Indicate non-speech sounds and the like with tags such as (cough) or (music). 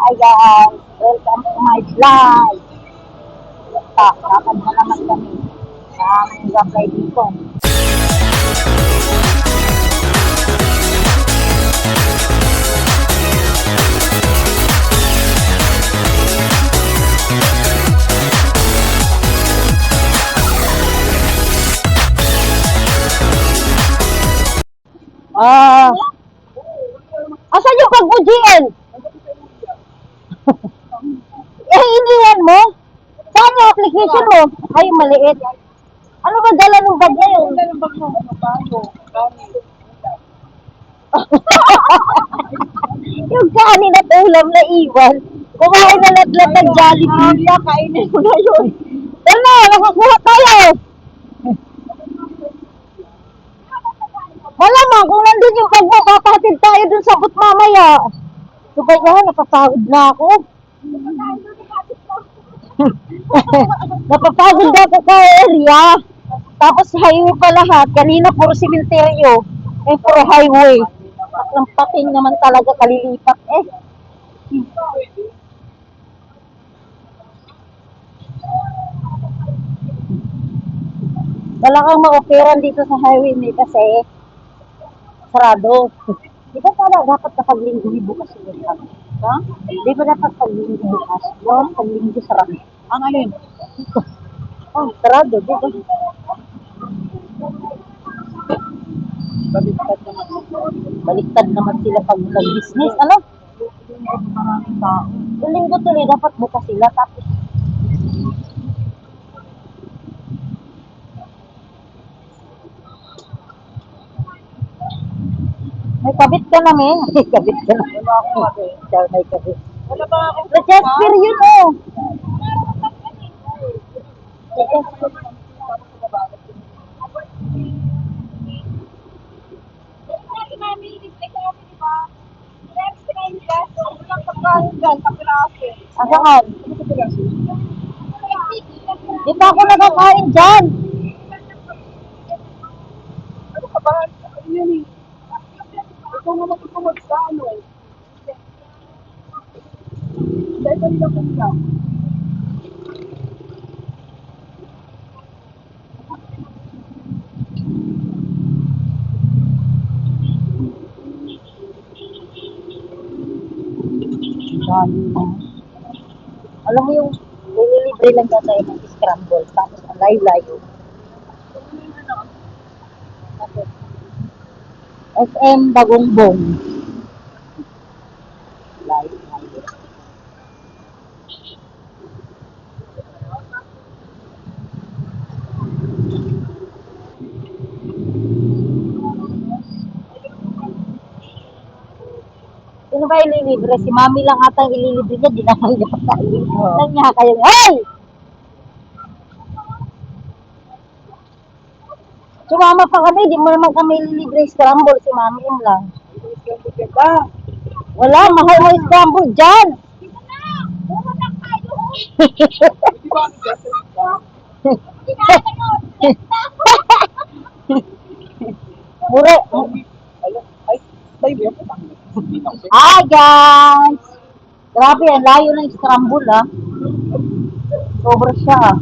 Hi welcome to my vlog. Ta, lakad na naman kami sa aming gabay dito. Ah, asan yung bag mo, iniwan mo? Saan yung application mo? Ay, maliit. Ano ba dala ng bag na yun? (laughs) yung kanin at ulam na iwan. Kumain na latlat ng Jollibee. Ah, kainin mo na yun. Ano, nakakuha tayo. Malamang kung nandun yung bag mo, papatid tayo dun sa but mamaya. Sabay na, napapagod na ako. (laughs) napapagod na ako sa area. Tapos highway pa lahat. Kanina puro simenteryo. Eh, puro highway. Ang pating naman talaga kalilipat eh. Wala kang ma-operan dito sa highway may kasi sarado. Di ba pala dapat kapag linggo bukas yun? Ha? Di ba dapat pag linggo bukas? Yun, pag linggo sarado. Ang alin? Oh, sarado, di ba? Baliktad naman. Baliktad naman sila pag nag-business. Ano? Maraming tao. Yung linggo tuloy, dapat bukas sila. Tapos, may kabit ka na, men. May kabit ka na. Wala akong kabit. Ikaw may kabit. Wala ba akong kabit? Jasper yun, Jasper. Asahan? Di pa ako nakakain dyan. Ano ka ba? Ano yan eh? Eh. Dahil kanina ko na. Dami na. Alam mo yung nililibre lang daw tayo ng scramble. Tapos ang layo-layo. SM Bagongbong. Layo-layo. Sino ba ililibre? Si mami lang ata ang ililibre niya, di naman niya pagkain. Lang niya kayo. Hey! Sumama pa kami, di mo naman kami ililibre scramble, si mami yun lang. Wala, mahal mo yung scramble dyan. (laughs) (laughs) Mure. Ay, ay, baby, ako lang. Hi guys! Grabe, ang layo ng scramble ah. Sobra siya ah.